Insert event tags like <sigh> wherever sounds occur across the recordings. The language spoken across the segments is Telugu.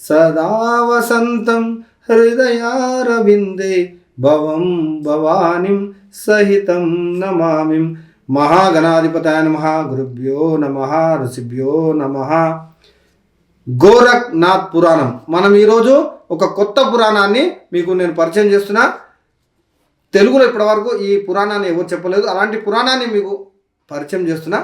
सदा वसन्तं हृदयारविन्दे भवं भवानीं సహితం నమామి మహాగణాధిపతాయ నమ గురుభ్యో నమ ఋషిభ్యో నమ గోరఖ్నాథ్ పురాణం మనం ఈరోజు ఒక కొత్త పురాణాన్ని మీకు నేను పరిచయం చేస్తున్నా తెలుగులో ఇప్పటివరకు ఈ పురాణాన్ని ఎవరు చెప్పలేదు అలాంటి పురాణాన్ని మీకు పరిచయం చేస్తున్నా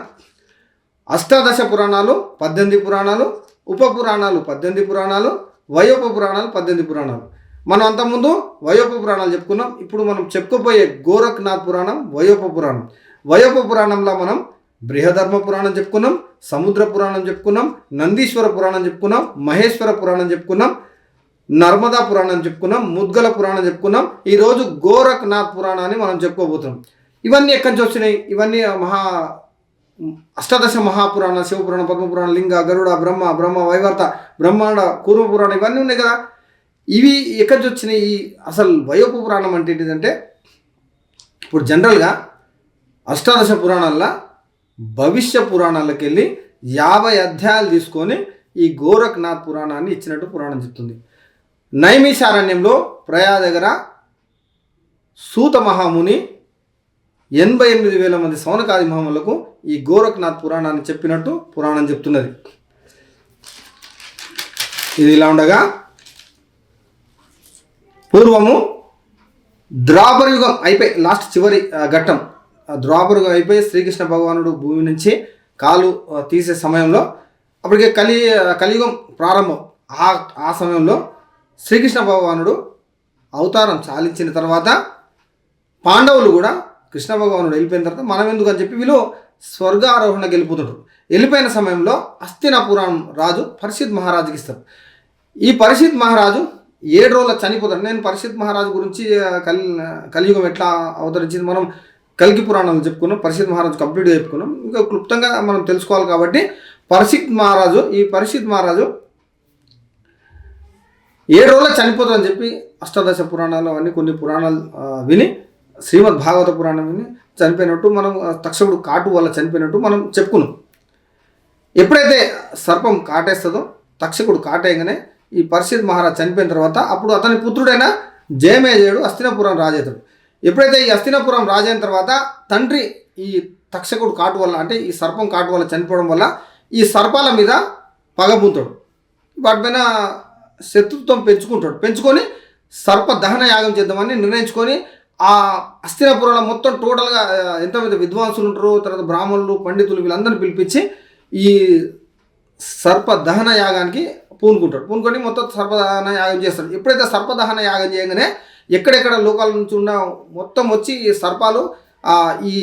అష్టాదశ పురాణాలు పద్దెనిమిది పురాణాలు ఉప పురాణాలు పద్దెనిమిది పురాణాలు వయోప పురాణాలు పద్దెనిమిది పురాణాలు. మనం అంతకుముందు వయోప పురాణాలు చెప్పుకున్నాం. ఇప్పుడు మనం చెప్పుకోబోయే గోరఖ్నాథ్ పురాణం వయోప పురాణం వయోప పురాణంలో మనం బృహధర్మ పురాణం చెప్పుకున్నాం సముద్ర పురాణం చెప్పుకున్నాం నందీశ్వర పురాణం చెప్పుకున్నాం మహేశ్వర పురాణం చెప్పుకున్నాం నర్మదా పురాణం చెప్పుకున్నాం ముద్గల పురాణం చెప్పుకున్నాం. ఈరోజు గోరఖ్నాథ్ పురాణాన్ని మనం చెప్పుకోబోతున్నాం. ఇవన్నీ ఎక్కడి నుంచి వచ్చినాయి? ఇవన్నీ మహా అష్టాదశ మహాపురాణ శివపురాణ పద్మపురాణ లింగ గరుడ బ్రహ్మ బ్రహ్మ వైవర్త బ్రహ్మాండ కూర్మ పురాణం ఇవన్నీ ఉన్నాయి కదా. ఇవి ఎక్కడి వచ్చినాయి? ఈ అసలు వయోపు పురాణం అంటే ఏంటిదంటే ఇప్పుడు జనరల్గా అష్టాదశ పురాణాల్లో భవిష్య పురాణాలకు వెళ్ళి యాభై అధ్యాయాలు తీసుకొని ఈ గోరఖ్నాథ్ పురాణాన్ని ఇచ్చినట్టు పురాణం చెప్తుంది. నైమిషారణ్యంలో ప్రయా దగ్గర సూత మహాముని ఎనభై ఎనిమిది వేల మంది సౌనకాది మహములకు ఈ గోరఖనాథ్ పురాణాన్ని చెప్పినట్టు పురాణం చెప్తున్నది. ఇది ఇలా ఉండగా పూర్వము ద్రాపరయుగం అయిపోయి లాస్ట్ చివరి ఘట్టం. ఆ అయిపోయి శ్రీకృష్ణ భగవానుడు భూమి నుంచి కాలు తీసే సమయంలో అప్పటికే కలి కలియుగం ప్రారంభం. ఆ ఆ సమయంలో శ్రీకృష్ణ భగవానుడు అవతారం చాలించిన తర్వాత పాండవులు కూడా కృష్ణ భగవానుడు వెళ్ళిపోయిన తర్వాత మనం ఎందుకు అని చెప్పి వీళ్ళు స్వర్గారోహణకి వెళ్ళిపోతుంటారు వెళ్ళిపోయిన సమయంలో హస్తినాపురం రాజు పరిషిద్ మహారాజుకి ఇస్తారు ఈ పరిషిద్ మహారాజు ఏడు రోజుల చనిపోతాడు. నేను పరిషిద్ మహారాజు గురించి కలి కలియుగం ఎట్లా అవతరించింది మనం కల్కి పురాణాలు చెప్పుకున్నాం పరిషిద్ మహారాజు కంప్లీట్గా చెప్పుకున్నాం. ఇంకా క్లుప్తంగా మనం తెలుసుకోవాలి కాబట్టి పరిషిద్ మహారాజు ఈ పరిషిద్ మహారాజు ఏడు రోజులు చనిపోతారని చెప్పి అష్టాదశ పురాణాలు అవన్నీ కొన్ని పురాణాలు విని శ్రీమద్ భాగవత పురాణం విని చనిపోయినట్టు మనం తక్షకుడు కాటు వల్ల చనిపోయినట్టు మనం చెప్పుకున్నాం. ఎప్పుడైతే సర్పం కాటేస్తుందో తక్షకుడు కాటేయగానే ఈ పరిషత్ మహారాజ్ చనిపోయిన తర్వాత అప్పుడు అతని పుత్రుడైన జయమేజయుడు అస్తినపురం రాజేతాడు. ఎప్పుడైతే ఈ అస్తినపురం రాజైన తర్వాత తండ్రి ఈ తక్షకుడు కాటు వల్ల అంటే ఈ సర్పం కాటు వల్ల చనిపోవడం వల్ల ఈ సర్పాల మీద పగబుంతాడు వాటిపైన శత్రుత్వం పెంచుకుంటాడు. పెంచుకొని సర్ప దహన యాగం చేద్దామని నిర్ణయించుకొని ఆ అస్థిరపురంలో మొత్తం టోటల్గా ఎంతమంది విద్వాంసులు ఉంటారు తర్వాత బ్రాహ్మణులు పండితులు వీళ్ళందరినీ పిలిపించి ఈ సర్ప దహన యాగానికి పూనుకుంటాడు పూనుకొని మొత్తం సర్పదహన యాగం చేస్తాడు ఎప్పుడైతే సర్పదహన యాగం చేయగానే ఎక్కడెక్కడ లోకాల నుంచి ఉన్న మొత్తం వచ్చి ఈ సర్పాలు ఈ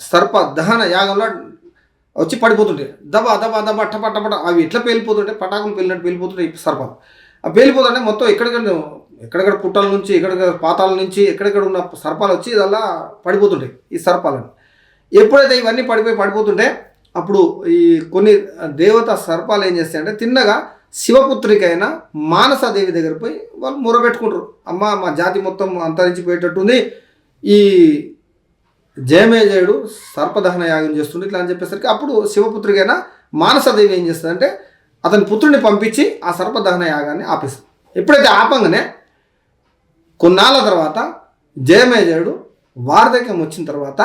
సర్ప దహన యాగంలో వచ్చి పడిపోతుంటాయి దబా దబా దబా టప టపట అవి ఎట్లా పేలిపోతుంటే పటాకులు పేలినట్టు పేలిపోతుంటాయి ఈ సర్పాలు. ఆ పేలిపోతుంటే మొత్తం ఎక్కడికక్కడ ఎక్కడెక్కడ పుట్టల నుంచి ఎక్కడెక్కడ పాతాల నుంచి ఎక్కడెక్కడ ఉన్న సర్పాలు వచ్చి ఇదల్లా పడిపోతుంటాయి ఈ సర్పాలని ఎప్పుడైతే ఇవన్నీ పడిపోయి పడిపోతుంటే అప్పుడు ఈ కొన్ని దేవత సర్పాలు ఏం చేస్తాయంటే తిన్నగా శివపుత్రికైనా మానసాదేవి దగ్గర పోయి వాళ్ళు మొరబెట్టుకుంటారు. అమ్మ మా జాతి మొత్తం అంతరించిపోయేటట్టుంది. ఈ జయమేజయుడు సర్పదహన యాగం చేస్తుండే ఇట్లా అని చెప్పేసరికి అప్పుడు శివపుత్రికైనా మానసదేవి ఏం చేస్తుందంటే అతని పుత్రుడిని పంపించి ఆ సర్పదహన యాగాన్ని ఆపేస్తుంది. ఎప్పుడైతే ఆపంగానే కొన్నాళ్ళ తర్వాత జయమేజయుడు వార్ధక్యం వచ్చిన తర్వాత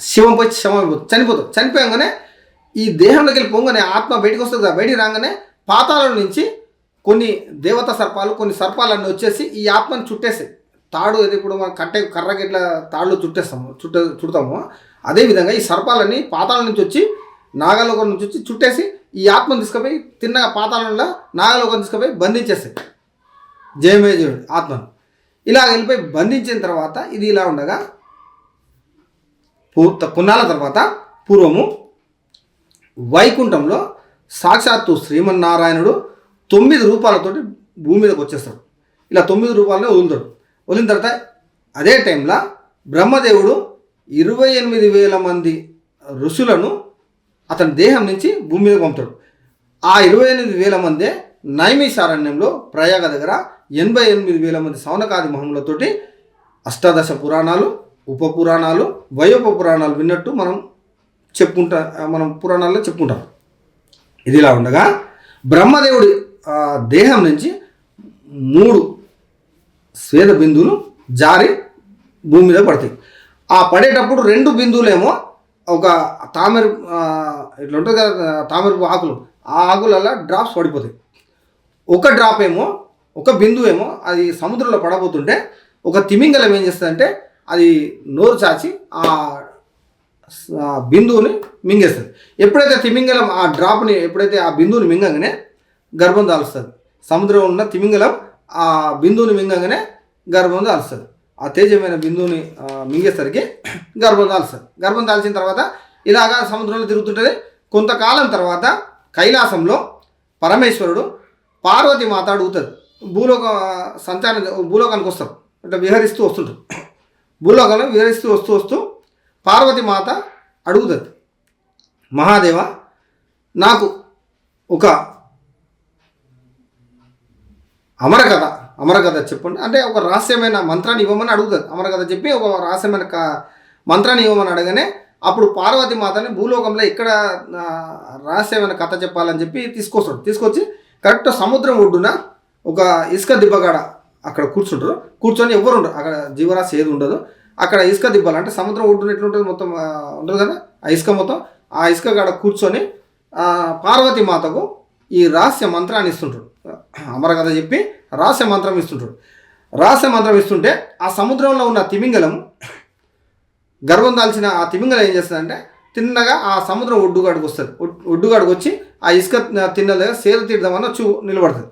శివం పోయి శవం చనిపోతాడు. చనిపోయంగానే ఈ దేహంలోకి వెళ్ళి పొంగనే ఆత్మ బయటకు వస్తుంది కదా బయటికి రాగానే పాతాళం నుంచి కొన్ని దేవత సర్పాలు కొన్ని సర్పాలన్నీ వచ్చేసి ఈ ఆత్మని చుట్టేస్తాయి. తాడు ఏది ఇప్పుడు మనం కట్టె కర్రకి ఇట్లా తాళ్ళు చుట్టేస్తాము చుట్ట చుడతాము. అదేవిధంగా ఈ సర్పాలన్నీ పాతాళం నుంచి వచ్చి నాగలోకం నుంచి వచ్చి చుట్టేసి ఈ ఆత్మను తీసుకుపోయి తిన్నగా పాతాళంలో నాగలోకం తీసుకుపోయి బంధించేస్తాయి. జయమేజయుడు ఆత్మను ఇలా వెళ్ళిపోయి బంధించిన తర్వాత ఇది ఇలా ఉండగా పూర్త తర్వాత పూర్వము వైకుంఠంలో సాక్షాత్తు శ్రీమన్నారాయణుడు తొమ్మిది రూపాలతోటి భూమి మీదకి వచ్చేస్తాడు. ఇలా తొమ్మిది రూపాయలనే వదులుతాడు. వదిలిన తర్వాత అదే టైంలో బ్రహ్మదేవుడు ఇరవై ఎనిమిది వేల మంది ఋషులను అతని దేహం నుంచి భూమి మీద పంపుతాడు. ఆ ఇరవై ఎనిమిది వేల మందే నైమిషారణ్యంలో ప్రయాగ దగ్గర ఎనభై ఎనిమిది వేల మంది సౌనకాది మహములతోటి అష్టాదశ పురాణాలు ఉప పురాణాలు వయోప పురాణాలు విన్నట్టు మనం చెప్పుకుంటా మనం పురాణాల్లో చెప్పుకుంటాం ఇది ఇలా ఉండగా బ్రహ్మదేవుడి దేహం నుంచి మూడు స్వేద బిందువులు జారి భూమి మీద పడతాయి. ఆ పడేటప్పుడు రెండు బిందువులేమో ఒక తామర ఇట్లా ఉంటుంది కదా తామరపు ఆకులు ఆ ఆకులలో డ్రాప్స్ పడిపోతాయి. ఒక డ్రాప్ ఏమో ఒక బిందువు ఏమో అది సముద్రంలో పడబోతుంటే ఒక తిమింగలం ఏం చేస్తుందంటే అది నోరు చాచి ఆ బిందువుని మింగేస్తుంది. ఎప్పుడైతే తిమింగలం ఆ డ్రాప్ని ఎప్పుడైతే ఆ బిందువుని మింగంగానే గర్భం దాలుస్తుంది. సముద్రంలో ఉన్న తిమింగలం ఆ బిందువుని మింగంగానే గర్భం దాలుస్తుంది. ఆ తేజమైన బిందువుని మింగేసరికి గర్భం దాలుస్తుంది. గర్భం దాల్చిన తర్వాత ఇలాగా సముద్రంలో తిరుగుతుంటుంది. కొంతకాలం తర్వాత కైలాసంలో పరమేశ్వరుడు పార్వతి మాత అడుగుతుంది. భూలోక సంచారం భూలోకానికి వస్తారు. అంటే విహరిస్తూ వస్తుంటారు. భూలోకంలో విహరిస్తూ వస్తూ వస్తూ పార్వతి మాత అడుగుతుంది. మహాదేవ నాకు ఒక అమర కథ అమర కథ చెప్పండి. అంటే ఒక రహస్యమైన మంత్రాన్ని ఇవ్వమని అడుగుతుంది. అమర కథ చెప్పి ఒక రహస్యమైన క మంత్రాన్ని ఇవ్వమని అడగనే అప్పుడు పార్వతి మాతని భూలోకంలో ఇక్కడ రహస్యమైన కథ చెప్పాలని చెప్పి తీసుకొస్తాడు. తీసుకొచ్చి కరెక్ట్ సముద్రం ఒడ్డున ఒక ఇసుక దిబ్బగాడ అక్కడ కూర్చుంటారు. కూర్చొని ఎవరు ఉండరు. అక్కడ జీవరాశి ఏది ఉండదు. అక్కడ ఇసుక దిబ్బలు అంటే సముద్రం ఒడ్డున ఎట్లుంటుంది మొత్తం ఉండదు ఉంటుంది కదా? ఆ ఇసుక మొత్తం. ఆ ఇసుక కాడ కూర్చొని పార్వతి మాతకు ఈ రహస్య మంత్రాన్ని ఇస్తుంటాడు. అమర కథ చెప్పి రహస్య మంత్రం ఇస్తుంటాడు. రహస్య మంత్రం ఇస్తుంటే ఆ సముద్రంలో ఉన్న తిమింగలం గర్వం దాల్చిన ఆ తిమింగలం ఏం చేస్తుందంటే తిన్నగా ఆ సముద్రం ఒడ్డుగాడికి వస్తుంది. ఒడ్డుగాడికి వచ్చి ఆ ఇసుక తిన్న దగ్గర సేద తీర్థమని వచ్చి నిలబడుతుంది.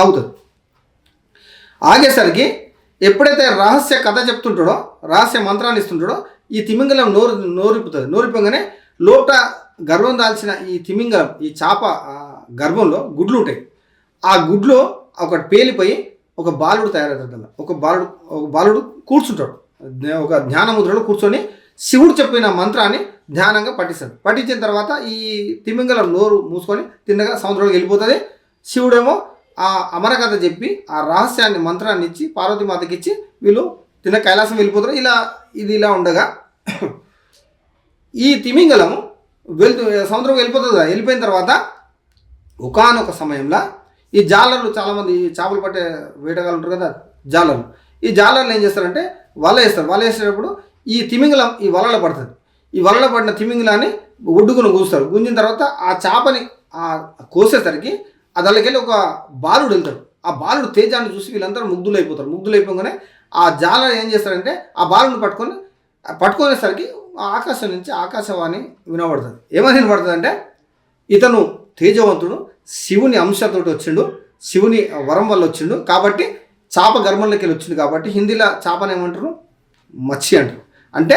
ఆగుతుంది. ఆగేసరికి ఎప్పుడైతే రహస్య కథ చెప్తుంటాడో రహస్య మంత్రాన్ని ఇస్తుంటాడో ఈ తిమింగలం నోరు నోరిపుతుంది నోరిపోగానే లోట గర్భం దాల్చిన ఈ తిమింగలం ఈ చేప గర్భంలో గుడ్లు ఉంటాయి. ఆ గుడ్లు ఒకటి పేలిపోయి ఒక బాలుడు తయారవుతాడు ఒక బాలుడు ఒక బాలుడు కూర్చుంటాడు. ఒక ధ్యానముద్రలో కూర్చొని శివుడు చెప్పిన మంత్రాన్ని ధ్యానంగా పఠిస్తాడు. పఠించిన తర్వాత ఈ తిమింగలం నోరు మూసుకొని తిన్నగా సముద్రంలోకి వెళ్ళిపోతుంది. శివుడేమో ఆ అమరకథ చెప్పి ఆ రహస్యాన్ని మంత్రాన్ని ఇచ్చి పార్వతీమాతకి ఇచ్చి వీళ్ళు తిన్న కైలాసం వెళ్ళిపోతారు. ఇలా ఇది ఇలా ఉండగా ఈ తిమింగలము వెళ్తూ సముద్రం వెళ్ళిపోతుంది కదా. వెళ్ళిపోయిన తర్వాత ఒకానొక సమయంలో ఈ జాలర్లు చాలామంది ఈ చేపలు పట్టే వేటగాళ్ళు ఉంటారు కదా జాలర్లు. ఈ జాలర్లు ఏం చేస్తారంటే వల వేస్తారు. వల వేసేటప్పుడు ఈ తిమింగలం ఈ వలలో పడుతుంది. ఈ వలలో పడిన తిమింగలాన్ని ఒడ్డుకుని గుంజుతారు. గుంజిన తర్వాత ఆ చేపని ఆ కోసేసరికి దానికెళ్ళి ఒక బాలుడు వెళ్తాడు ఆ బాలుడు తేజాన్ని చూసి వీళ్ళందరూ ముగ్ధులు అయిపోతారు ముగ్ధులు అయిపోగానే ఆ జాల ఏం చేస్తారంటే ఆ బాలుని పట్టుకొని పట్టుకునేసరికి ఆకాశం నుంచి ఆకాశవాణి వినబడుతుంది. ఏమని వినబడుతుంది అంటే ఇతను తేజవంతుడు శివుని అంశతోటి వచ్చిండు శివుని వరం వల్ల వచ్చిండు కాబట్టి చాప గర్భంలోకి వెళ్ళి వచ్చిండు కాబట్టి హిందీలో చాపని ఏమంటారు? మత్స్య అంటారు. అంటే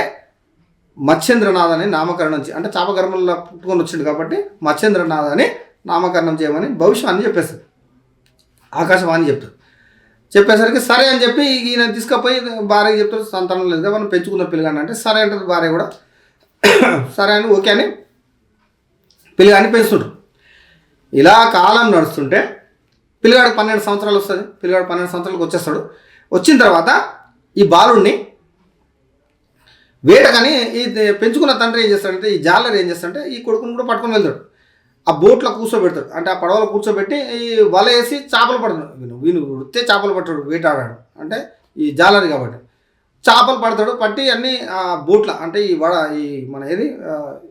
మత్స్యేంద్రనాథ్ అని నామకరణం అంటే చాప గర్భంలో పుట్టుకొని వచ్చిండు కాబట్టి మత్స్యేంద్రనాథ్ అని నామకరణం చేయమని భవిష్యవాణి చెప్పేస్తారు ఆకాశవాణి చెప్తారు. చెప్పేసరికి సరే అని చెప్పి ఈయన తీసుకుపోయి భార్య చెప్తారు సంతానం లేదు మనం పెంచుకున్న పిల్లగాని అంటే సరే అంటారు భార్య కూడా. సరే అని ఓకే అని పిల్లగాన్ని పెంచుతుంటారు ఇలా కాలం నడుస్తుంటే పిల్లగాడు పన్నెండు సంవత్సరాలు వస్తుంది. పిల్లగాడు పన్నెండు సంవత్సరాలకు వచ్చేస్తాడు. వచ్చిన తర్వాత ఈ బాలుడిని వేటకని ఈ పెంచుకున్న తండ్రి ఏం చేస్తాడంటే ఈ జాలర్ ఏం చేస్తాడంటే ఈ కొడుకుని కూడా పట్టుకొని వెళ్తాడు. ఆ బోట్లో కూర్చోబెడతాడు. అంటే ఆ పడవలో కూర్చోబెట్టి ఈ వల వేసి చేపలు పడతాడు. వీను వృత్తే చేపలు పట్టాడు వేటాడాడు. అంటే ఈ జాలరి కాబట్టి. చేపలు పడతాడు పట్టి అన్ని ఆ బోట్ల అంటే ఈ వడ ఈ మన ఏది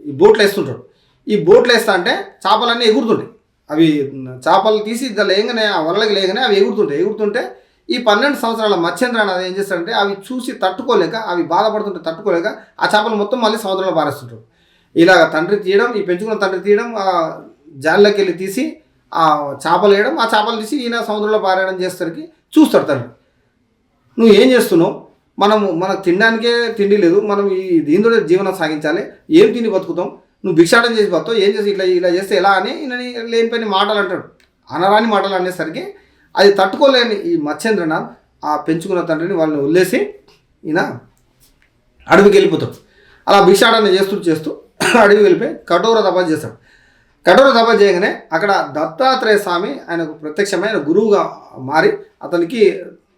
ఈ బోట్లు వేస్తుంటాడు. ఈ బోట్లు వేస్తా అంటే చేపలన్నీ ఎగురుతుంటాయి. అవి చేపలు తీసి దాని లేగానే ఆ వలలకి లేగానే అవి ఎగురుతుంటాయి. ఎగురుతుంటే ఈ పన్నెండు సంవత్సరాల మత్స్యేంద్ర అది ఏం చేస్తాడంటే అవి చూసి తట్టుకోలేక అవి బాధపడుతుంటే తట్టుకోలేక ఆ చేపలు మొత్తం మళ్ళీ సముద్రంలో పారేస్తుంటాడు. ఇలాగ తండ్రి తీయడం ఈ పెంచుకున్న తండ్రి తీయడం ఆ జాల్లోకి వెళ్ళి తీసి ఆ చేపలు వేయడం ఆ చేపలు తీసి ఈయన సముద్రంలో పారేయడం చేసేసరికి చూస్తాడు తండ్రి. నువ్వు ఏం చేస్తున్నావు? మనము మనకు తినడానికే తిండి లేదు మనం ఈ దీంతో జీవనం సాగించాలి ఏం తిని బతుకుతాం? నువ్వు భిక్షాటం చేసి పోతావు ఏం చేసి ఇట్లా ఇలా చేస్తే ఎలా అని ఈయనని లేనిపోయిన మాటలు అంటాడు. అనరాని మాటలు అనేసరికి అది తట్టుకోలేని ఈ మత్స్యేంద్రనాథ్ ఆ పెంచుకున్న తండ్రిని వాళ్ళని వదిలేసి ఈయన అడవికి వెళ్ళిపోతాడు. అలా భిక్షాటన చేస్తూ చేస్తూ <coughs> అడవి వెళ్ళిపోయి కఠోర తపస్సు చేస్తాడు. కఠోర తపస్సు చేయగానే అక్కడ దత్తాత్రేయ స్వామి ఆయనకు ప్రత్యక్షమైన గురువుగా మారి అతనికి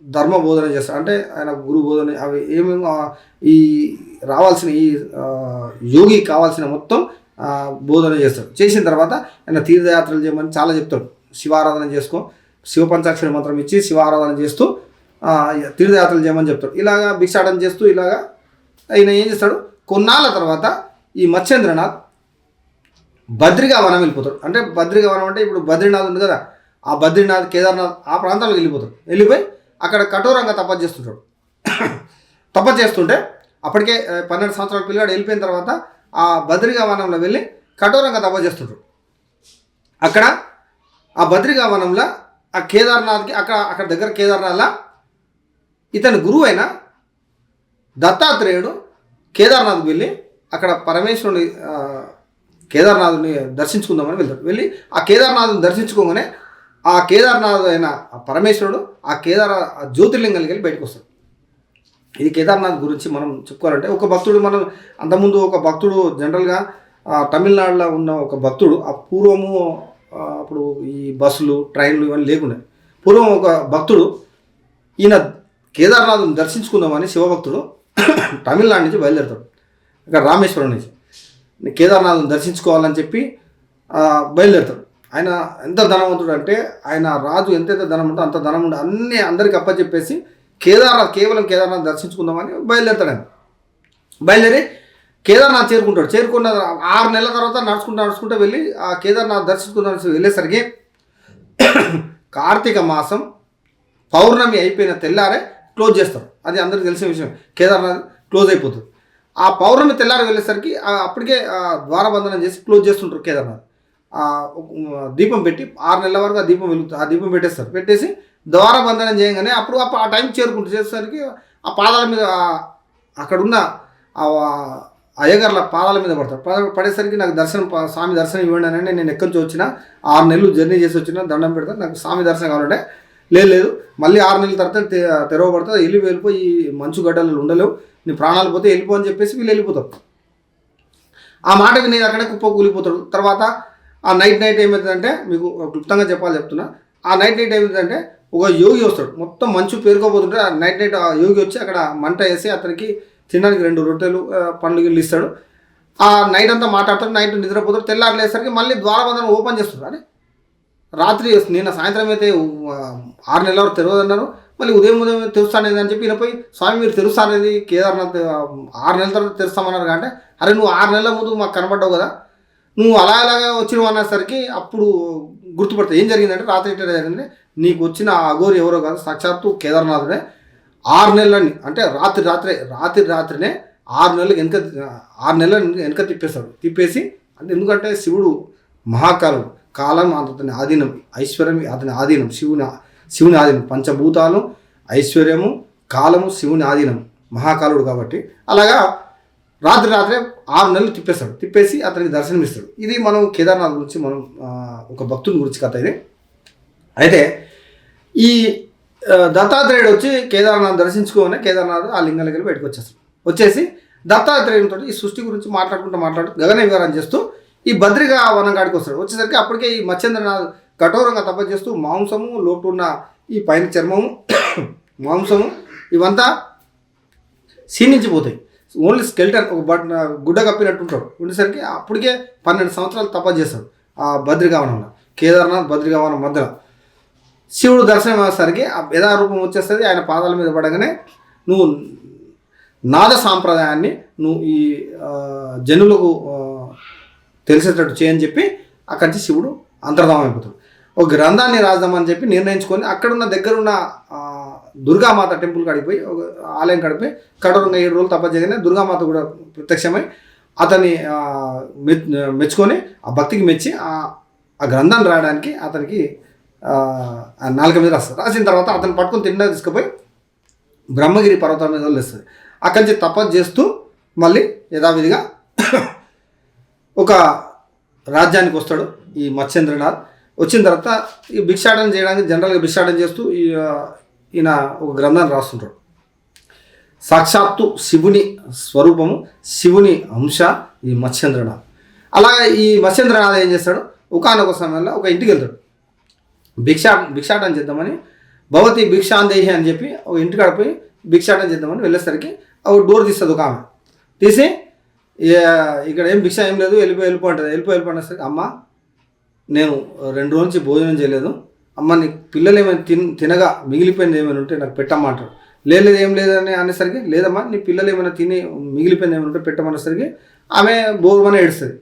ధర్మ బోధన చేస్తాడు. అంటే ఆయన గురు బోధన అవి ఏమేమో ఈ రావాల్సిన ఈ యోగి కావాల్సిన మొత్తం బోధన చేస్తాడు. చేసిన తర్వాత ఆయన తీర్థయాత్రలు చేయమని చాలా చెప్తాడు. శివారాధన చేసుకో శివ పంచాక్షరి మంత్రం ఇచ్చి శివారాధన చేస్తూ తీర్థయాత్రలు చేయమని చెప్తాడు. ఇలాగా భిక్షాటన చేస్తూ ఇలాగా ఆయన ఏం చేస్తాడు? కొన్నాళ్ళ తర్వాత ఈ మత్స్యేంద్రనాథ్ బద్రిగా వనం వెళ్ళిపోతాడు. అంటే బద్రిగా వనం అంటే ఇప్పుడు బద్రీనాథ్ ఉంది కదా ఆ బద్రీనాథ్ కేదార్నాథ్ ఆ ప్రాంతాలకు వెళ్ళిపోతాడు. వెళ్ళిపోయి అక్కడ కఠోరంగా తపస్సు చేస్తుంటాడు. <coughs> తపస్సు చేస్తుంటే అప్పటికే పన్నెండు సంవత్సరాల పిల్లగాడు వెళ్ళిపోయిన తర్వాత ఆ బద్రిగా వనంలో వెళ్ళి కఠోరంగా తపస్సు చేస్తుంటాడు. అక్కడ ఆ బద్రిగా వనంలో ఆ కేదార్నాథ్కి అక్కడ అక్కడ దగ్గర కేదార్నాథ్లో ఇతని గురువు అయిన దత్తాత్రేయుడు కేదార్నాథ్కి వెళ్ళి అక్కడ పరమేశ్వరుని కేదార్నాథుని దర్శించుకుందామని వెళ్తాడు. వెళ్ళి ఆ కేదార్నాథుని దర్శించుకోగానే ఆ కేదార్నాథ్ అయిన ఆ పరమేశ్వరుడు ఆ కేదార ఆ జ్యోతిర్లింగానికి వెళ్ళి బయటకు వస్తాడు. ఇది కేదార్నాథ్ గురించి మనం చెప్పుకోవాలంటే ఒక భక్తుడు మనం అంతకుముందు ఒక భక్తుడు జనరల్గా తమిళనాడులో ఉన్న ఒక భక్తుడు ఆ పూర్వము అప్పుడు ఈ బస్సులు ట్రైన్లు ఇవన్నీ లేకుండా. పూర్వం ఒక భక్తుడు ఈయన కేదార్నాథ్ని దర్శించుకుందామని శివభక్తుడు తమిళనాడు నుంచి బయలుదేరుతాడు. ఇక్కడ రామేశ్వరం నుంచి. కేదార్నాథ్ని దర్శించుకోవాలని చెప్పి బయలుదేరుతాడు. ఆయన ఎంత ధనవంతుడు అంటే ఆయన రాజు ఎంతైతే ధనం ఉందో అంత ధనం ఉండే అన్నీ అందరికి అప్పచెప్పేసి కేదార్నాథ్ కేవలం కేదార్నాథ్ దర్శించుకుందామని బయలుదేరుతాడు ఆయన. బయలుదేరి కేదార్నాథ్ చేరుకుంటాడు. చేరుకున్న ఆరు నెలల తర్వాత నడుచుకుంటూ నడుచుకుంటూ వెళ్ళి ఆ కేదార్నాథ్ దర్శించుకుందాం వెళ్ళేసరికి కార్తీక మాసం పౌర్ణమి అయిపోయిన తెల్లారే క్లోజ్ చేస్తారు. అది అందరికీ తెలిసిన విషయం. కేదార్నాథ్ క్లోజ్ అయిపోతుంది. ఆ పౌర్ణమి తెల్లారి వెళ్ళేసరికి అప్పటికే ద్వారబంధనం చేసి క్లోజ్ చేస్తుంటారు కేదార్నాథ్. దీపం పెట్టి ఆరు నెలల వరకు ఆ దీపం వెలుగుతుంది ఆ దీపం పెట్టేస్తారు. పెట్టేసి ద్వారబంధనం చేయగానే అప్పుడు ఆ టైం చేరుకుంటూ చేసేసరికి ఆ పాదాల మీద అక్కడున్న అయ్యగారుల పాదాల మీద పడతారు. పడేసరికి నాకు దర్శనం స్వామి దర్శనం ఇవ్వండి అని నేను ఎక్కడి నుంచి వచ్చినా ఆరు నెలలు జర్నీ చేసి వచ్చినా దండం పెడతాను నాకు స్వామి దర్శనం కావాలంటే లేదు లేదు. మళ్ళీ ఆరు నెలల తర్వాత తె- తెరవబడుతుంది వెళ్ళి వెళ్ళిపోయి మంచు గడ్డలు ఉండలేవు. నీ ప్రాణాలు పోతే వెళ్ళిపో అని చెప్పేసి వీళ్ళు వెళ్ళిపోతారు. ఆ మాట నేను అక్కడే కుప్ప కూలిపోతాడు. తర్వాత ఆ నైట్ నైట్ ఏమవుతుందంటే మీకు క్లుప్తంగా చెప్పాలి చెప్తున్నా. ఆ నైట్ నైట్ ఏమవుతుందంటే ఒక యోగి వస్తాడు. మొత్తం మంచు పేరుకోబోతుంటే ఆ నైట్ నైట్ ఆ యోగి వచ్చి అక్కడ మంట వేసి అతనికి తినడానికి రెండు రొట్టెలు పండ్లు గిళ్ళు ఇస్తాడు. ఆ నైట్ అంతా మాట్లాడతాడు. నైట్ నిద్రపోతాడు. తెల్లారులేసరికి మళ్ళీ ద్వారబంధనం ఓపెన్ చేస్తాడు. అని రాత్రి నిన్న సాయంత్రం అయితే ఆరు నెలల వరకు తెరవదన్నారు మళ్ళీ ఉదయం ఉదయం తెరుస్తానేది అని చెప్పి ఈయన పోయి స్వామి మీరు తెరుస్తానేది కేదార్నాథ్ ఆరు నెలల తర్వాత తెరుస్తామన్నారు అంటే అరే నువ్వు ఆరు నెలల ముందు మాకు కనబడ్డావు కదా నువ్వు అలా అలాగా వచ్చినావు అనేసరికి అప్పుడు గుర్తుపడతావు ఏం జరిగిందంటే రాత్రి ఎట్లా జరిగింది నీకు వచ్చిన అఘోరి ఎవరో కాదు సాక్షాత్తు కేదార్నాథుడే. ఆరు నెలలని అంటే రాత్రి రాత్రే రాత్రి రాత్రినే ఆరు నెలలు వెనక ఆరు నెలలు వెనక తిప్పేస్తాడు తిప్పేసి అంటే ఎందుకంటే శివుడు మహాకాలుడు కాలం అతని ఆధీనం ఐశ్వర్యం అతని ఆధీనం శివుని శివుని ఆధీనం పంచభూతాలు ఐశ్వర్యము కాలము శివుని ఆధీనం మహాకాలుడు కాబట్టి. అలాగా రాత్రి రాత్రే ఆరు నెలలు తిప్పేస్తాడు. తిప్పేసి అతనికి దర్శనం ఇస్తాడు ఇది మనం కేదార్నాథ్ గురించి మనం ఒక భక్తుని గురించి కథ ఇది. అయితే ఈ దత్తాత్రేయుడు వచ్చి కేదార్నాథ్ దర్శించుకోగానే కేదార్నాథ్ ఆ లింగాలకి వెళ్ళి బయటకు వచ్చేస్తాడు. వచ్చేసి దత్తాత్రేయునితో ఈ సృష్టి గురించి మాట్లాడుకుంటూ మాట్లాడుతూ గగన వివరణ చేస్తూ ఈ బద్రిగా వనం కాడికి వస్తాడు. వచ్చేసరికి అప్పటికే ఈ మత్స్యేంద్రనాథ్ కఠోరంగా తపస్సు చేస్తూ మాంసము లోటున్న ఈ పైన చర్మము <coughs> మాంసము ఇవంతా క్షీణించిపోతాయి. ఓన్లీ స్కెల్టన్ ఒక బట్ గుడ్డ కప్పినట్టు ఉంటాడు ఉండేసరికి అప్పటికే పన్నెండు సంవత్సరాలు తపస్సు చేస్తాడు ఆ బద్రికావనంలో కేదార్నాథ్ బద్రికావనం మధ్యలో. శివుడు దర్శనం అయ్యేసరికి ఆ యథారూపం వచ్చేస్తుంది ఆయన పాదాల మీద పడగానే నువ్వు నాద సాంప్రదాయాన్ని నువ్వు ఈ జనులకు తెలిసేటట్టు చేయని చెప్పి అక్కడి నుంచి శివుడు అంతర్ధానం అయిపోతాడు. ఒక గ్రంథాన్ని రాద్దామని చెప్పి నిర్ణయించుకొని అక్కడున్న దగ్గరున్న దుర్గామాత టెంపుల్ కాడికి పోయి ఒక ఆలయం కడిపోయి పోయి కఠోరంగా ఏడు రోజులు తప్ప దుర్గామాత కూడా ప్రత్యక్షమై అతన్ని మె- మెచ్చుకొని ఆ భక్తికి మెచ్చి ఆ గ్రంథాన్ని రాయడానికి అతనికి నాలుక మీద రాస్తారు. రాసిన తర్వాత అతను పట్టుకొని తిన్నా తీసుకుపోయి బ్రహ్మగిరి పర్వతం మీద వదిలేస్తుంది అక్కడి నుంచి తపస్సు చేస్తూ మళ్ళీ యథావిధిగా <coughs> ఒక రాజ్యానికి వస్తాడు ఈ మత్స్యేంద్రనాథ్. వచ్చిన తర్వాత ఈ భిక్షాటన చేయడానికి జనరల్గా భిక్షాటన చేస్తూ ఈ ఈయన ఒక గ్రంథాన్ని రాస్తుంటాడు. సాక్షాత్తు శివుని స్వరూపము శివుని అంశ ఈ మత్స్యంద్రనాథ్. అలాగే ఈ మత్స్యంద్రనాథ్ ఏం చేస్తాడు? ఒకనొక సమయంలో ఒక ఇంటికి వెళ్తాడు. భిక్షా భిక్షాటన చేద్దామని భవతి భిక్షాందేహి అని చెప్పి ఒక ఇంటికాడ పోయి భిక్షాటన చేద్దామని వెళ్ళేసరికి ఒక డోర్ తీస్తుంది ఒక ఆమె. తీసి ఇక్కడ ఏం భిక్ష ఏం లేదు వెళ్ళిపోయి వెళ్ళిపోంటుంది వెళ్ళిపోయి వెళ్ళిపోయిన సరికి అమ్మ నేను రెండు రోజుల నుంచి భోజనం చేయలేదు. అమ్మ నీ పిల్లలు ఏమైనా తిన్ తినగా మిగిలిపోయింది ఏమైనా ఉంటే నాకు పెట్టమ్మంటారు లేదు ఏం లేదని అనేసరికి లేదమ్మా నీ పిల్లలు ఏమైనా తిని మిగిలిపోయింది ఏమైనా ఉంటే పెట్టమనేసరికి ఆమె బోర్మని ఏడుస్తుంది.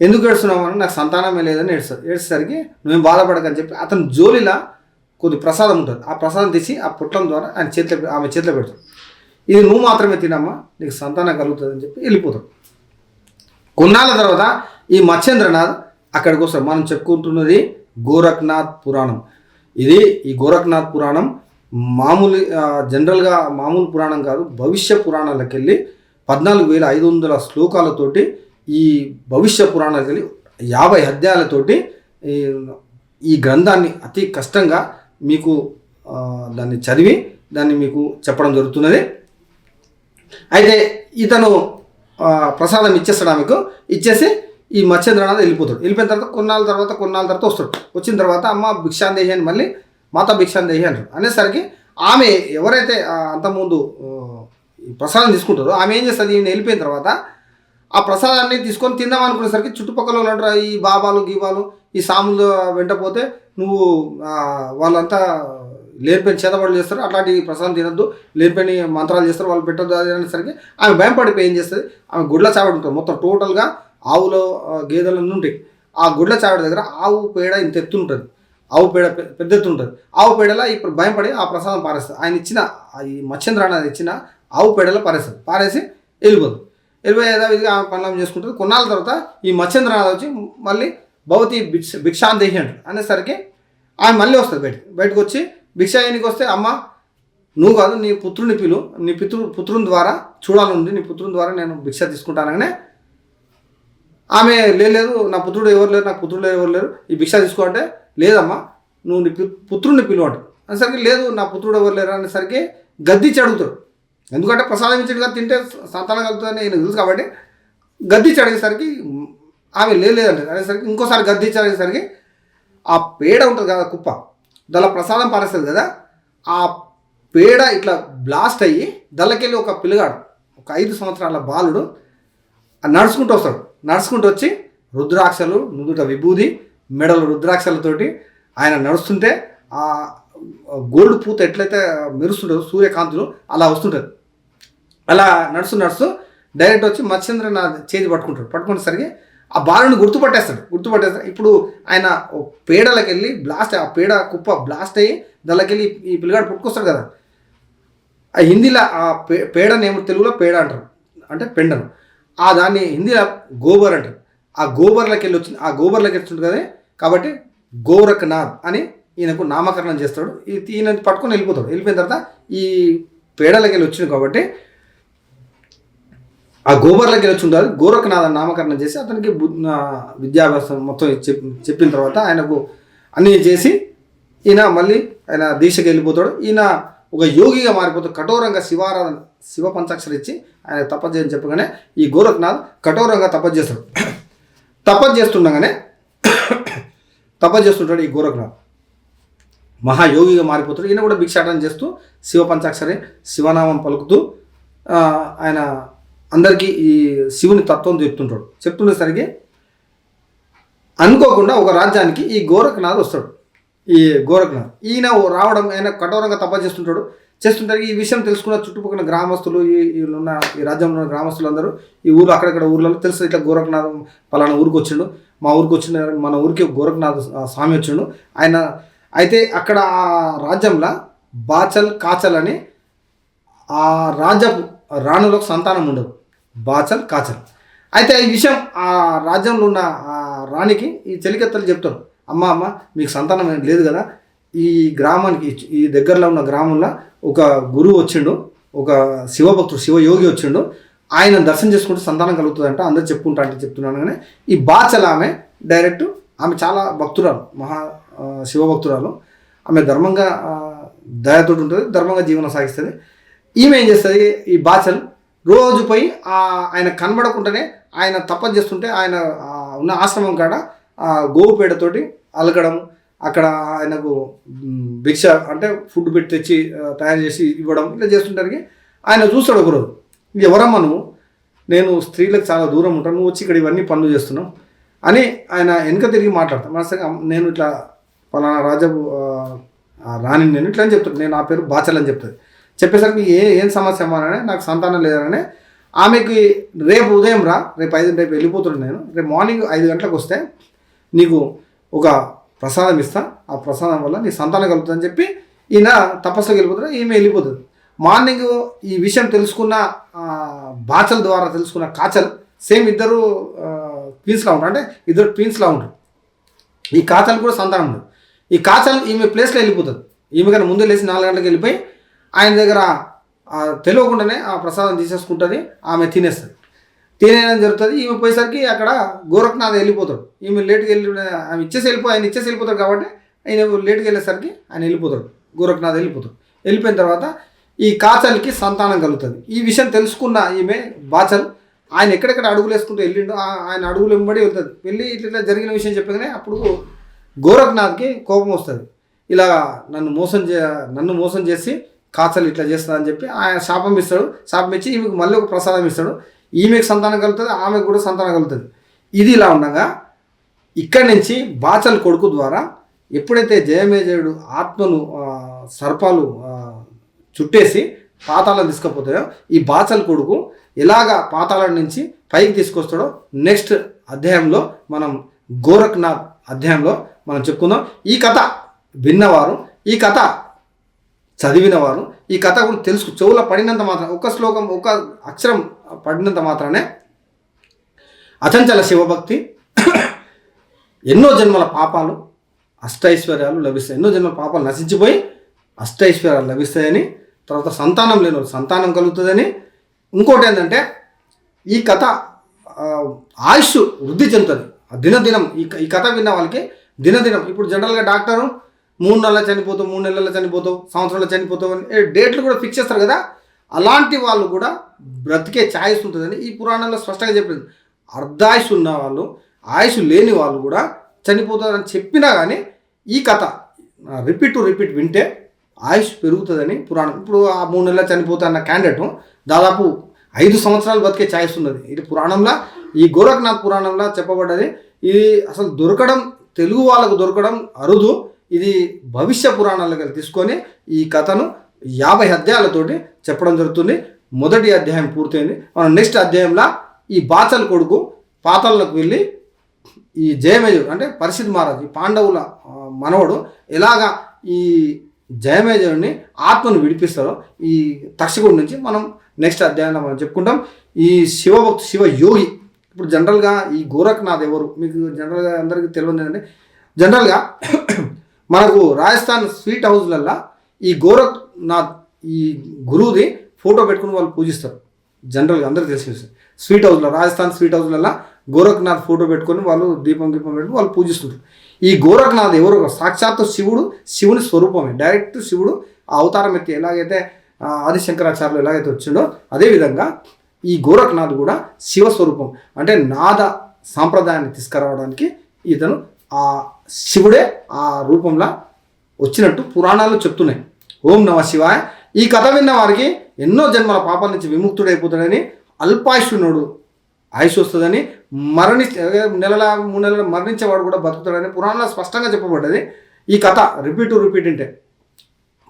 ఎందుకు ఏడుస్తున్నావు అని నాకు సంతానమే లేదని ఏడుస్తుంది. ఏడ్చేసరికి నువ్వేం బాధపడకని చెప్పి అతని జోలిలా కొద్ది ప్రసాదం ఉంటుంది. ఆ ప్రసాదం తీసి ఆ పుట్టం ద్వారా ఆయన చేతిలో ఆమె చేతిలో పెడతాడు ఇది నువ్వు మాత్రమే తినమ్మా నీకు సంతానం కలుగుతుంది అని చెప్పి వెళ్ళిపోతాడు కొన్నాళ్ళ తర్వాత ఈ మత్స్యేంద్రనాథ్ అక్కడికి వస్తారు మనం చెప్పుకుంటున్నది గోరఖ్నాథ్ పురాణం. ఇది ఈ గోరఖ్నాథ్ పురాణం మామూలు జనరల్గా మామూలు పురాణం కాదు భవిష్య పురాణాలకు వెళ్ళి పద్నాలుగు వేల ఐదు వందల శ్లోకాలతోటి ఈ భవిష్య పురాణాలకు వెళ్ళి యాభై అధ్యాయాలతోటి ఈ ఈ గ్రంథాన్ని అతి కష్టంగా మీకు దాన్ని చదివి దాన్ని మీకు చెప్పడం జరుగుతున్నది. అయితే ఇతను ప్రసాదం ఇచ్చేస్తాడు ఆమెకు ఇచ్చేసి ఈ మత్స్యేంద్రనాథ్ వెళ్ళిపోతాడు. వెళ్ళిపోయిన తర్వాత కొన్నాళ్ళ తర్వాత కొన్నాళ్ళ తర్వాత వస్తాడు. వచ్చిన తర్వాత అమ్మ భిక్షాందేహి అని మళ్ళీ మాతా భిక్షాందేహి అంటాడు అనేసరికి ఆమె ఎవరైతే అంతకుముందు ప్రసాదం తీసుకుంటారో ఆమె ఏం చేస్తుంది? ఈయన వెళ్ళిపోయిన తర్వాత ఆ ప్రసాదాన్ని తీసుకొని తిందాం అనుకునేసరికి చుట్టుపక్కల వాళ్ళు ఈ బాబాలు గీబాలు ఈ సాములు వెంటపోతే నువ్వు వాళ్ళంతా లేనిపోయిన చేతబడులు చేస్తారు. అట్లాంటి ప్రసాదం తినద్దు. లేనిపోయిన మంత్రాలు చేస్తారు. వాళ్ళు పెట్టద్దు. అది అనేసరికి ఆమె భయం పడిపోయి ఏం చేస్తుంది? ఆమె గుడ్ల చావడి మొత్తం టోటల్గా ఆవులో ఆ, గేదెలు ఉంటాయి. ఆ గుడ్ల చావడి దగ్గర ఆవు పేడ ఇంత ఎత్తు ఉంటుంది. ఆవు పేడ పెద్ద ఎత్తు ఉంటుంది. ఆవు పేడలో ఇప్పుడు భయపడి ఆ ప్రసాదం పారేస్తుంది. ఆయన ఇచ్చిన ఈ మత్స్యేంద్ర అనేది ఇచ్చిన ఆవు పేడలో పారేస్తుంది. పారేసి వెళ్ళిపోదు. వెళ్ళిపోయి యథావిధిగా ఆమె పనులు చేసుకుంటుంది. కొన్నాళ్ళ తర్వాత ఈ మత్స్యేంద్రనాథ్ వచ్చి మళ్ళీ భవతి భిక్ష భిక్షాందేహి అంటారు అనేసరికి ఆమె మళ్ళీ వస్తుంది బయట బయటకు వచ్చి భిక్షాయనికి వస్తే అమ్మ నువ్వు కాదు నీ పుత్రుని పిలు నీ పితృ పుత్రుని ద్వారా చూడాలనుంది నీ పుత్రుని ద్వారా నేను భిక్ష తీసుకుంటానగానే ఆమె లేదు నా పుత్రుడు ఎవరు లేరు నా పుత్రుడు ఎవరు లేరు ఈ భిక్ష తీసుకో అంటే లేదమ్మా నువ్వు నీ పుత్రుడిని పిలువ అనేసరికి లేదు నా పుత్రుడు ఎవరు లేరు అనేసరికి గద్దిచ్చి అడుగుతాడు. ఎందుకంటే ప్రసాదం ఇచ్చేట్టుగా తింటే సంతానం కలుగుతుందని నేను తెలుసు కాబట్టి గద్దిచ్చి అడిగేసరికి ఆమె "లే- లేదంటే అనేసరికి ఇంకోసారి గద్దిచ్చి అడిగేసరికి ఆ పేడ ఉంటుంది కదా కుప్ప దానిలో ప్రసాదం పారేస్తుంది కదా ఆ పేడ ఇట్లా బ్లాస్ట్ అయ్యి దళ్ళకెళ్ళి ఒక పిల్లగాడు ఒక ఐదు సంవత్సరాల బాలుడు నడుచుకుంటూ వస్తాడు. నడుచుకుంటూ వచ్చి రుద్రాక్షలు నుదుట విభూది మెడలు రుద్రాక్షలతోటి ఆయన నడుస్తుంటే ఆ గోల్డ్ పూత ఎట్లయితే మెరుస్తుంటుందో సూర్యకాంతులు అలా వస్తుంటుంది అలా నడుస్తూ నడుస్తూ డైరెక్ట్ వచ్చి మత్స్యేంద్ర నా చేతి పట్టుకుంటాడు. పట్టుకునేసరికి ఆ బాలుని గుర్తుపట్టేస్తాడు. గుర్తుపట్టేస్తాడు. ఇప్పుడు ఆయన పేడలకు వెళ్ళి బ్లాస్ట్ ఆ పేడ కుప్ప బ్లాస్ట్ అయ్యి దానికెళ్ళి ఈ పిల్లగాడు పుట్టుకొస్తాడు కదా. ఆ హిందీలో ఆ పే పేడని ఏమో తెలుగులో పేడ అంటారు. అంటే పెండను. ఆ దాన్ని హిందీలో గోబర్ అంటారు. ఆ గోబర్లకి వెళ్ళి వచ్చింది ఆ గోబర్లకి వచ్చింది కదా. కాబట్టి గోరఖనాథ్ అని ఈయనకు నామకరణం చేస్తాడు. ఈయన పట్టుకొని వెళ్ళిపోతాడు. వెళ్ళిపోయిన తర్వాత ఈ పేడలకి వెళ్ళి వచ్చింది కాబట్టి ఆ గోబర్లకి వెళ్ళి వచ్చి ఉండాలి గోరఖనాథ్ నామకరణం చేసి అతనికి విద్యాభ్యాసం మొత్తం చెప్పి చెప్పిన తర్వాత ఆయనకు అన్నీ చేసి ఈయన మళ్ళీ ఆయన దీక్షకి వెళ్ళిపోతాడు. ఈయన ఒక యోగిగా మారిపోతాడు. కఠోరంగా శివారాధన శివ పంచాక్షరి ఇచ్చి ఆయన తపస్సు చేయని చెప్పగానే ఈ గోరఖనాథ్ కఠోరంగా తపస్సు చేస్తాడు. తపస్సు చేస్తుండగానే తపస్సు చేస్తుంటాడు ఈ గోరఖనాథ్. మహాయోగిగా మారిపోతాడు. ఈయన కూడా భిక్షాటన చేస్తూ శివ పంచాక్షరి శివనామం పలుకుతూ ఆయన అందరికీ ఈ శివుని తత్వం చెప్తుంటాడు. చెప్తుండేసరికి అనుకోకుండా ఒక రాజ్యానికి ఈ గోరఖనాథ్ వస్తాడు. ఈ గోరఖనాథ్. ఈయన ఓ రావడం ఆయన కఠోరంగా తపస్సు చేస్తుంటాడు. చేస్తుంటారు. ఈ విషయం తెలుసుకున్న చుట్టుపక్కల గ్రామస్తులు ఈ ఉన్న ఈ రాజ్యంలో ఉన్న గ్రామస్తులందరూ ఈ ఊరు అక్కడక్కడ ఊర్లలో తెలుసు. ఇట్లా గోరఖనాథ్ పలానా ఊరికి వచ్చిండు. మా ఊరికి వచ్చిన మన ఊరికి గోరఖనాథ్ స్వామి వచ్చిండు. ఆయన అయితే అక్కడ ఆ రాజ్యంలో బాచల్ కాచల్ అని ఆ రాజ్యపు రాణులకు సంతానం ఉండదు. బాచల్ కాచల్. అయితే ఈ విషయం ఆ రాజ్యంలో ఉన్న ఆ రాణికి ఈ చెలికెత్తలు చెప్తారు. అమ్మ అమ్మ మీకు సంతానం లేదు కదా. ఈ గ్రామానికి ఈ- దగ్గరలో ఉన్న గ్రామంలో ఒక గురువు వచ్చిండు ఒక శివభక్తుడు శివయోగి వచ్చిండు. ఆయన దర్శనం చేసుకుంటే సంతానం కలుగుతుందంట అందరు చెప్పుకుంటా అంటే చెప్తున్నాను కానీ ఈ బాచల ఆమె డైరెక్ట్ ఆమె చాలా భక్తురాలు మహా శివభక్తురాలు. ఆమె ధర్మంగా దయతో ఉంటుంది ధర్మంగా జీవనం సాగిస్తుంది. ఈమె ఏం చేస్తుంది? ఈ బాచల్ రోజు పోయి ఆయన కనబడకుండానే ఆయన తపస్సు చేస్తుంటే ఆయన ఉన్న ఆశ్రమం కాడ గోవు పేడతోటి అలకడం అక్కడ ఆయనకు భిక్ష అంటే ఫుడ్ పెట్టి తెచ్చి తయారు చేసి ఇవ్వడం ఇట్లా చేస్తుంటానికి ఆయన చూస్తాడు ఒకరోజు. ఎవరమ్మా నువ్వు? నేను స్త్రీలకు చాలా దూరం ఉంటాను. నువ్వు వచ్చి ఇక్కడ ఇవన్నీ పనులు చేస్తున్నావు అని ఆయన వెనుక తిరిగి మాట్లాడతాను మా నేను ఇట్లా పలానా రాజపు రాణి నేను ఇట్లా అని చెప్తాను నేను నా పేరు బాచల్ అని చెప్తుంది చెప్పేసరికి ఏ ఏం సమస్య అమ్మానని నాకు సంతానం లేదని ఆమెకి రేపు ఉదయం రా రేపు ఐదు రేపు వెళ్ళిపోతున్నాను నేను. రేపు మార్నింగ్ ఐదు గంటలకు వస్తే నీకు ఒక ప్రసాదం ఇస్తా ఆ ప్రసాదం వల్ల నీ సంతానం కలుగుతుందని చెప్పి ఈయన తపస్సుకి వెళ్ళిపోతాడు ఈమె వెళ్ళిపోతుంది. మార్నింగ్ ఈ విషయం తెలుసుకున్న బాచల్ బాచల ద్వారా తెలుసుకున్న కాచల్ సేమ్ ఇద్దరు ట్వీన్స్లా ఉంటారు. అంటే ఇద్దరు ట్వీన్స్లా ఉంటారు. ఈ కాచల్ కూడా సంతానం ఉండదు. ఈ కాచల్ ఈమె ప్లేస్లో వెళ్ళిపోతుంది. ఈమె కానీ ముందు లేచి నాలుగు గంటలకు వెళ్ళిపోయి ఆయన దగ్గర తెలియకుండానే ఆ ప్రసాదం తీసేసుకుంటుంది ఆమె తినేస్తుంది. తినేయడం జరుగుతుంది. ఈమె పోయేసరికి అక్కడ గోరఖనాథ్ వెళ్ళిపోతాడు. ఈమె లేటుకి వెళ్ళి ఆమె ఇచ్చేసి వెళ్ళిపో ఆయన ఇచ్చేసి వెళ్ళిపోతాడు కాబట్టి ఆయన లేట్కి వెళ్ళేసరికి ఆయన వెళ్ళిపోతాడు. గోరఖనాథ్ వెళ్ళిపోతాడు. వెళ్ళిపోయిన తర్వాత ఈ కాచల్కి సంతానం కలుగుతుంది. ఈ విషయం తెలుసుకున్న ఈమె బాచల్ ఆయన ఎక్కడెక్కడ అడుగులు వేసుకుంటూ వెళ్ళిండో ఆయన అడుగులు వెంబడి వెళ్తుంది వెళ్ళి ఇట్లా ఇట్లా జరిగిన విషయం చెప్పగానే అప్పుడు గోరఖనాథ్కి కోపం వస్తుంది. ఇలా నన్ను మోసం చే నన్ను మోసం చేసి కాచలు ఇట్లా చేస్తుందని చెప్పి ఆయన శాపం ఇస్తాడు. శాపం ఇచ్చి ఈమెకు మళ్ళీ ఒక ప్రసాదం ఇస్తాడు. ఈమెకు సంతానం కలుగుతుంది ఆమెకు కూడా సంతానం కలుగుతుంది. ఇది ఇలా ఉండగా ఇక్కడి నుంచి బాచల్ కొడుకు ద్వారా ఎప్పుడైతే జయమేజయుడు ఆత్మను సర్పాలు చుట్టేసి పాతాళం తీసుకుపోతాయో ఈ బాచల్ కొడుకు ఎలాగా పాతాళం నుంచి పైకి తీసుకొస్తాడో నెక్స్ట్ అధ్యాయంలో మనం గోరఖ్నాథ్ అధ్యాయంలో మనం చెప్పుకుందాం. ఈ కథ విన్నవారు ఈ కథ చదివినవారు ఈ కథ కూడా తెలుసుకు చెవుల పడినంత మాత్రం ఒక శ్లోకం ఒక అక్షరం పడినంత మాత్రమే అచంచల శివభక్తి ఎన్నో జన్మల పాపాలు అష్టైశ్వర్యాలు లభిస్తాయి. ఎన్నో జన్మల పాపాలు నశించిపోయి అష్టైశ్వర్యాలు లభిస్తాయని తర్వాత సంతానం లేని సంతానం కలుగుతుందని. ఇంకోటి ఏంటంటే ఈ కథ ఆయుష్ వృద్ధి చెందుతుంది. ఆ దినదినం ఈ ఈ కథ విన్న వాళ్ళకి దినదినం ఇప్పుడు జనరల్గా డాక్టరు మూడు నెలలు చనిపోతావు మూడు నెలల్లో చనిపోతావు సంవత్సరంలో చనిపోతావు అని డేట్లు కూడా ఫిక్స్ చేస్తారు కదా. అలాంటి వాళ్ళు కూడా బ్రతికే ఛాయిస్ ఉంటుందని ఈ పురాణంలో స్పష్టంగా చెప్పింది. అర్ధాయుష్ ఉన్న వాళ్ళు ఆయుష్ లేని వాళ్ళు కూడా చనిపోతారని చెప్పినా కానీ ఈ కథ రిపీట్ టు రిపీట్ వింటే ఆయుష్ పెరుగుతుందని పురాణం. ఇప్పుడు ఆ మూడు నెలలు చనిపోతున్న క్యాండిడేట్ దాదాపు ఐదు సంవత్సరాలు బతికే ఛాయిస్ ఉన్నది. ఇది పురాణంలో ఈ గోరఖనాథ్ పురాణంలో చెప్పబడ్డది. ఇది అసలు దొరకడం తెలుగు వాళ్ళకు దొరకడం అరుదు. ఇది భవిష్య పురాణాలకు తీసుకొని ఈ కథను యాభై అధ్యాయాలతోటి చెప్పడం జరుగుతుంది. మొదటి అధ్యాయం పూర్తయింది. మనం నెక్స్ట్ అధ్యాయంలో ఈ బాచల్ కొడుకు పాతలకు వెళ్ళి ఈ జయమేజుడు అంటే పరిశుద్ధి మహారాజు ఈ పాండవుల మనవడు ఎలాగా ఈ జయమేజయుడిని ఆత్మను విడిపిస్తారో ఈ తక్షకుడి నుంచి మనం నెక్స్ట్ అధ్యాయంలో మనం చెప్పుకుంటాం. ఈ శివభక్తు శివ యోగి ఇప్పుడు జనరల్గా ఈ గోరఖనాథ్ ఎవరు? మీకు జనరల్గా అందరికీ తెలియదు ఏంటంటే జనరల్గా మనకు రాజస్థాన్ స్వీట్ హౌస్లల్లో ఈ గోరఖనాథ్ ఈ గురువుది ఫోటో పెట్టుకుని వాళ్ళు పూజిస్తారు. జనరల్గా అందరూ తెలిసి స్వీట్ హౌస్లో రాజస్థాన్ స్వీట్ హౌస్లలో గోరఖ్నాథ్ ఫోటో పెట్టుకొని వాళ్ళు దీపం దీపం పెట్టుకుని వాళ్ళు పూజిస్తుంటారు. ఈ గోరఖనాథ్ ఎవరు? సాక్షాత్తు శివుడు శివుని స్వరూపమే. డైరెక్ట్ శివుడు ఆ అవతారం ఎత్తి ఎలాగైతే ఆదిశంకరాచార్యులు ఎలాగైతే వచ్చిండో అదేవిధంగా ఈ గోరఖ్నాథ్ కూడా శివ స్వరూపం. అంటే నాద సాంప్రదాయాన్ని తీసుకురావడానికి ఇతను ఆ శివుడే ఆ రూపంలో వచ్చినట్టు పురాణాలు చెప్తున్నాయి. ఓం నమ శివాయ. ఈ కథ విన్న వారికి ఎన్నో జన్మల పాపాల నుంచి విముక్తుడైపోతాడని అల్పాయుష్యునుడు ఆయుష్ వస్తుందని మరణి నెలల మూడు నెలలు మరణించేవాడు కూడా బతుకుతాడని పురాణంలో స్పష్టంగా చెప్పబడ్డది. ఈ కథ రిపీట్ రిపీట్ అంటే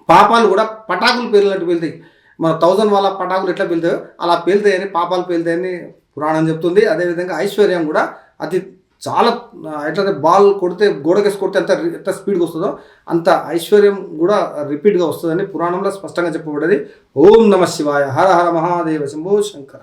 పాపాలు కూడా పటాకులు పేలినట్టు పేలుతాయి. మన థౌజండ్ వాళ్ళ పటాకులు ఎట్లా పేలుతాయో అలా పేలుతాయని పాపాలు పేలుతాయని పురాణం చెప్తుంది. అదేవిధంగా ఐశ్వర్యం కూడా అతి చాలా ఎట్లయితే బాల్ కొడితే గోడకేసి కొడితే ఎంత ఎంత స్పీడ్గా వస్తుందో అంత ఐశ్వర్యం కూడా రిపీట్గా వస్తుందని పురాణంలో స్పష్టంగా చెప్పబడ్డది. ఓం నమ శివాయ. హర హర మహాదేవ శంభో శంకర.